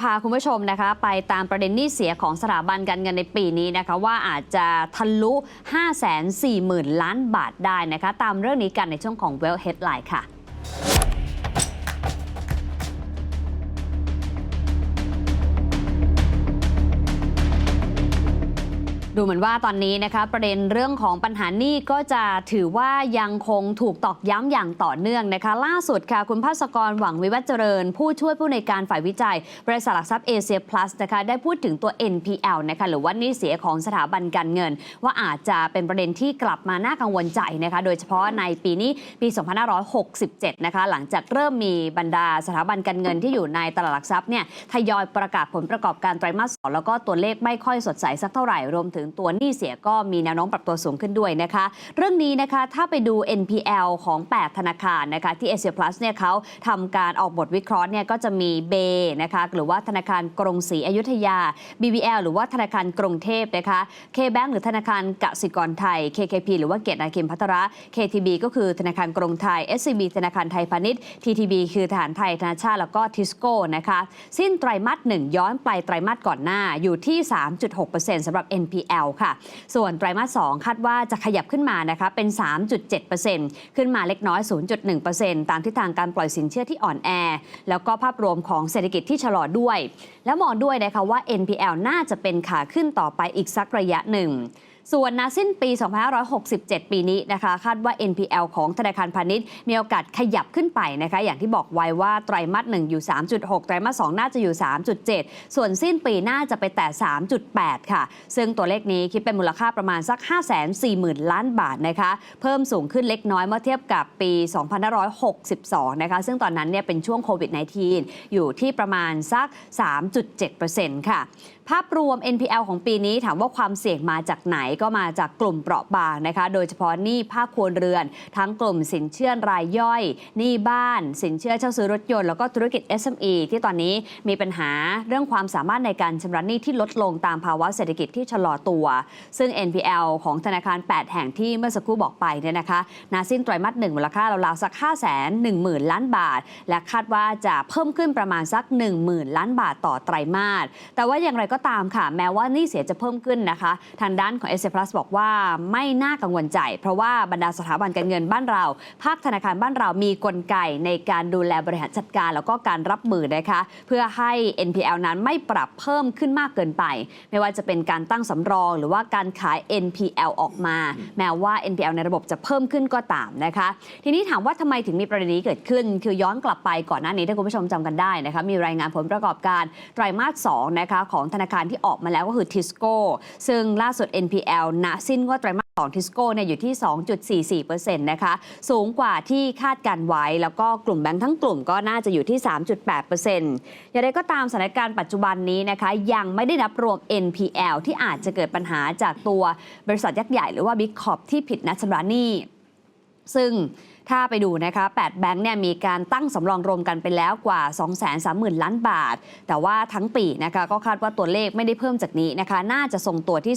พาคุณผู้ชมนะคะไปตามประเด็นหนี้เสียของสถาบันการเงินในปีนี้นะคะว่าอาจจะทะลุ 540,000 ล้านบาทได้นะคะ ตามเรื่องนี้กันในช่วงของ Well Headline ค่ะ ดูเหมือนว่าตอนนี้นะคะประเด็นเรื่องของปัญหาหนี้ก็จะถือว่ายังคงถูกตอกย้ำอย่างต่อเนื่องนะคะ ล่าสุดค่ะคุณภาสกรหวังวิวัฒเจริญ ผู้ช่วยผู้ในการฝ่ายวิจัย บริษัทหลักทรัพย์เอเชียพลัสนะคะได้พูดถึงตัว NPL นะคะหรือว่านี้เสียของสถาบันการเงิน ว่าอาจจะเป็นประเด็นที่กลับมาน่ากังวลใจนะคะโดยเฉพาะในปีนี้ปี 2567 นะคะหลังจากเริ่มมีบรรดาสถาบันการเงินที่อยู่ในตลาดหลักทรัพย์เนี่ยทยอยประกาศผลประกอบการไตรมาสสองแล้วก็ตัวเลขไม่ค่อยสดใสสักเท่าไหร่รวมถึงตัวหนี้เสียก็มีแนวโน้มปรับตัวสูงขึ้นด้วยนะคะ เรื่องนี้นะคะถ้าไปดู NPL ของ 8 ธนาคารนะคะที่ Asia Plus เนี่ยเขาทำการออกบทวิเคราะห์เนี่ยก็จะมีเบนะคะหรือว่าธนาคารกรุงศรีอยุธยา BBL หรือว่าธนาคารกรุงเทพนะคะ KBank หรือธนาคารกสิกรไทย KKP หรือว่าเกียรตินาคิมพัทระ KTB ก็คือธนาคารกรุงไทย SCB ธนาคารไทยพาณิชย์ TTB คือทหารไทยธนาชาติแล้วก็ทิสโก้นะคะ สิ้นไตรมาสหนึ่งย้อนไปไตรมาสก่อนหน้าอยู่ที่ 3.6%สำหรับ NPL ค่ะ ส่วนไตรมาส 2 คาดว่าจะขยับขึ้นมานะคะเป็น 3.7%ขึ้นมาเล็กน้อย 0.1%ตามทิศทางการปล่อยสินเชื่อที่อ่อนแอ แล้วก็ภาพรวมของเศรษฐกิจที่ชะลอด้วย แล้วมองด้วยนะคะว่า NPL น่าจะเป็นขาขึ้นต่อไปอีกสักระยะหนึ่ง ส่วนนาสิ้นปี 2567 ปีนี้นะคะ คาดว่า NPL ของธนาคารพาณิชย์ มีโอกาสขยับขึ้นไปนะคะ อย่างที่บอกไว้ว่าไตรมาส1อยู่ 3.6 ไตรมาส2น่าจะอยู่ 3.7 ส่วนสิ้นปีน่าจะไปแต่ 3.8 ค่ะ ซึ่งตัวเลขนี้คิดเป็นมูลค่าประมาณสัก 540,000 ล้านบาทนะคะ เพิ่มสูงขึ้นเล็กน้อยเมื่อเทียบกับปี 2562 นะคะ ซึ่งตอนนั้นเนี่ยเป็นช่วงโควิด -19 อยู่ที่ประมาณสัก 3.7%ค่ะ ภาพรวม NPL ของปีนี้ถามว่าความเสี่ยงมาจากไหนก็มาจากกลุ่มเปราะบางนะคะ โดยเฉพาะหนี้ภาคครัวเรือน ทั้งกลุ่มสินเชื่อรายย่อยหนี้บ้าน สินเชื่อเช่าซื้อรถยนต์แล้วก็ธุรกิจ SME ที่ตอนนี้มีปัญหาเรื่องความสามารถในการชำระหนี้ที่ลดลงตามภาวะเศรษฐกิจที่ชะลอตัว ซึ่ง NPL ของธนาคาร 8 แห่งที่เมื่อสักครู่บอกไปเนี่ยนะคะนาสิ้นไตรมาสหนึ่งมูลค่าราวๆสัก 5 1 0 0 0 0 ล้านบาท และคาดว่าจะเพิ่มขึ้นประมาณสัก 10,000 ล้านบาทต่อไตรมาสแต่ว่าอย่างไรก็ตามค่ะ แม้ว่าหนี้เสียจะเพิ่มขึ้นนะคะ ทางด้านของ s อ Plus บอกว่าไม่น่ากังวลใจ เพราะว่าบรรดาสถาบันการเงินบ้านเรา ภาคธนาคารบ้านเรามีกลไกในการดูแลบริหารจัดการ แล้วก็การรับมือนะคะ เพื่อให้ NPL นั้นไม่ปรับเพิ่มขึ้นมากเกินไป ไม่ว่าจะเป็นการตั้งสำรอง หรือว่าการขาย NPL ออกมา แม้ว่า NPL ในระบบจะเพิ่มขึ้นก็ตามนะคะ ทีนี้ถามว่าทำไมถึงมีประเด็นนี้เกิดขึ้น คือย้อนกลับไปก่อนหน้านี้ถ้าคุณผู้ชมจำกันได้นะคะมีรายงานผลประกอบการไตรมาส2นะคะของธนาคารที่ออกมาแล้วก็คือทิสโก้ซึ่งล่าสุด NPL ณสิ้นงวดไตรมาสองทิสโก้เนี่ยอยู่ที่ 2.44%นะคะสูงกว่าที่คาดการไว้ แล้วก็กลุ่มแบงค์ทั้งกลุ่มก็น่าจะอยู่ที่ 3.8%อย่างไรก็ตามสถานการณ์ปัจจุบันนี้นะคะยังไม่ได้นับรวม NPL ที่อาจจะเกิดปัญหาจากตัวบริษัทยักษ์ใหญ่หรือว่าบิ๊กคอปที่ผิดนัดชำระหนี้ซึ่ง ถ้าไปดูนะคะ8แบงค์เนี่ยมีการตั้งสำรองรวมกันไปแล้วกว่า 230,000 ล้านบาท แต่ว่าทั้งปีนะคะก็คาดว่าตัวเลขไม่ได้เพิ่มจากนี้นะคะ น่าจะทรงตัวที่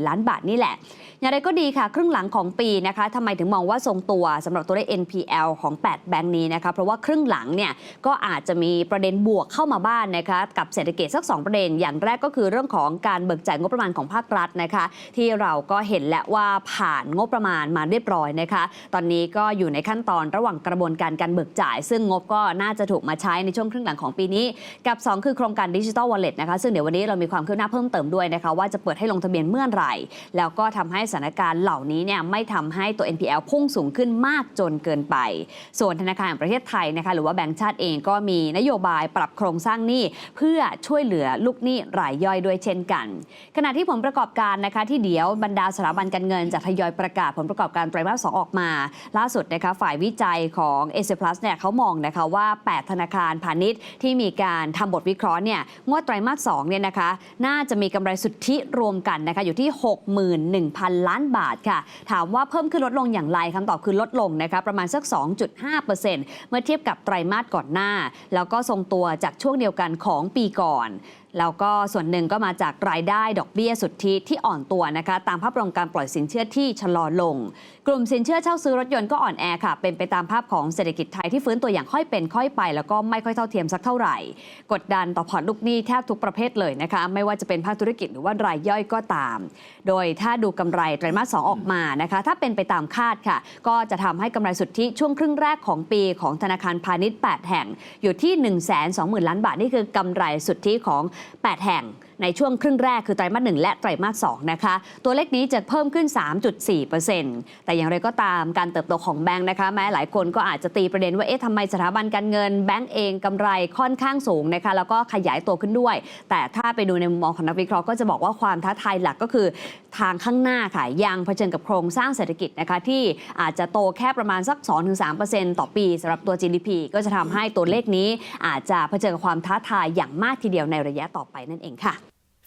230,000 ล้านบาทนี่แหละ อย่างไรก็ดีค่ะ ครึ่งหลังของปีนะคะทำไมถึงมองว่าทรงตัวสำหรับตัวเลข NPL ของ 8 แบงค์นี้นะคะ เพราะว่าครึ่งหลังเนี่ยก็อาจจะมีประเด็นบวกเข้ามาบ้านนะคะกับเศรษฐกิจสัก 2 ประเด็น อย่างแรกก็คือเรื่องของการเบิกจ่ายงบประมาณของภาครัฐนะคะ ที่เราก็เห็นแล้วว่าผ่านงบประมาณมาเรียบร้อยนะคะ ตอนนี้ก็อยูู่่ในขั้นตอนระหว่างกระบวนการการเบิกจ่าย ซึ่งงบก็น่าจะถูกมาใช้ในช่วงครึ่งหลังของปีนี้ กับ 2 คือโครงการดิจิ t a ลวอลเล็ตนะคะซึ่งเดี๋ยววันนี้เรามีความคืบหน้าเพิ่มเติมด้วยนะคะว่าจะเปิดให้ลงทะเบียนเมื่อไหร่ แล้วก็ทำให้สถานการณ์เหล่านี้เนี่ยไม่ทำให้ตัว NPL พุ่งสูงขึ้นมากจนเกินไป ส่วนธนาคารแห่งประเทศไทยนะคะหรือว่าแบงก์ชาติเองก็มีนโยบายปรับโครงสร้างหนี้เพื่อช่วยเหลือลูกหนี้รายย่อยด้วยเช่นกัน ขณะที่ผลประกอบการนะคะที่เดี๋ยวบรรดาสถาบันการเงินจะทยอยประกาศผลประกอบการไตรมาสสองออกมา ล่าสุดนะคะฝ่ายวิจัยของ a อ Plus เนี่ยเขามองนะคะว่า 8 ธนาคารพาณิชย์ที่มีการทำบทวิเคราะห์เนี่ยงวดไตรมาส2เนี่ยนะคะน่าจะมีกำไรสุทธิรวมกันนะคะอยู่ที่ 61,000 ล้านบาทค่ะ ถามว่าเพิ่มขึ้นลดลงอย่างไรคำตอบคือลดลงนะคะประมาณสัก 2.5%เมื่อเทียบกับไตรมาสก่อนหน้า แล้วก็ทรงตัวจากช่วงเดียวกันของปีก่อน แล้วก็ส่วนหนึ่งก็มาจากรายได้ดอกเบี้ยสุทธิที่อ่อนตัวนะคะตามภาพรวมการปล่อยสินเชื่อที่ชะลอลง กลุ่มสินเชื่อเช่าซื้อรถยนต์ก็อ่อนแอค่ะ เป็นไปตามภาพของเศรษฐกิจไทยที่ฟื้นตัวอย่างค่อยเป็นค่อยไป แล้วก็ไม่ค่อยเท่าเทียมสักเท่าไหร่ กดดันต่อพอร์ตลูกหนี้แทบทุกประเภทเลยนะคะไม่ว่าจะเป็นภาคธุรกิจหรือว่ารายย่อยก็ตาม โดยถ้าดูกำไรไตรมาส2ออกมานะคะถ้าเป็นไปตามคาดค่ะ ก็จะทำให้กำไรสุทธิช่วงครึ่งแรกของปีของธนาคารพาณิชย์ 8 แห่งอยู่ที่ 1 2 0 0 0 0 ล้านบาทนี่คือกำไรสุทธิของ8 แห่ง ในช่วงครึ่งแรกคือไตรมาส1และไตรมาส2นะคะ ตัวเลขนี้จะเพิ่มขึ้น 3.4%แต่อย่างไรก็ตามการเติบโตของแบงค์นะคะ แม้หลายคนก็อาจจะตีประเด็นว่าเอ๊ะทำไมสถาบันการเงินแบงก์เองกำไรค่อนข้างสูงนะคะแล้วก็ขยายตัวขึ้นด้วย แต่ถ้าไปดูในมุมมองของนักวิเคราะห์ก็จะบอกว่าความท้าทายหลักก็คือทางข้างหน้าค่ะยังเผชิญกับโครงสร้างเศรษฐกิจนะคะที่อาจจะโตแค่ประมาณสัก 2-3%ต่อปีสำหรับตัว GDP ก็จะทำให้ตัวเลขนี้อาจจะเผชิญกับความท้าทายอย่างมากทีเดียวในระยะต่อไปนั่นเองค่ะ